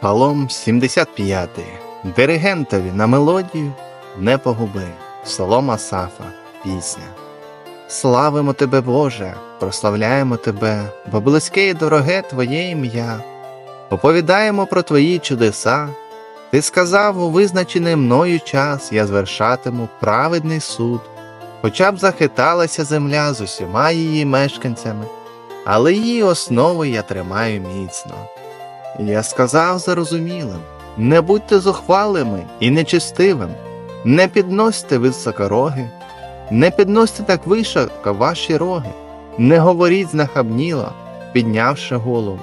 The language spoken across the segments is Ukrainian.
Псалом 75. Диригентові на мелодію не погуби. Псалом Асафа. Пісня. Славимо Тебе, Боже, прославляємо Тебе, бо близьке і дороге Твоє ім'я. Оповідаємо про Твої чудеса. Ти сказав у визначений мною час я звершатиму праведний суд. Хоча б захиталася земля з усіма її мешканцями, але її основи я тримаю міцно. Я сказав зарозумілим, не будьте зухвалими і нечистивим, не підносьте високороги, не підносьте так високо ваші роги, не говоріть знахабніло, піднявши голову.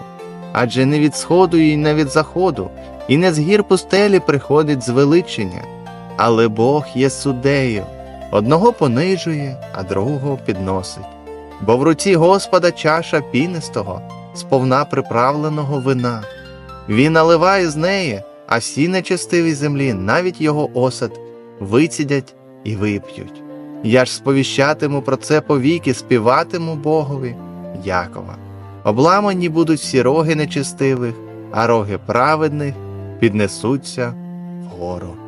Адже не від сходу і не від заходу, і не з гір пустелі приходить звеличення, але Бог є суддею, одного понижує, а другого підносить. Бо в руці Господа чаша пінистого, сповна приправленого вина. Він наливає з неї, а всі нечестиві землі, навіть його осад, вицідять і вип'ють. Я ж сповіщатиму про це повіки, співатиму Богові Якова. Обламані будуть всі роги нечестивих, а роги праведних піднесуться вгору.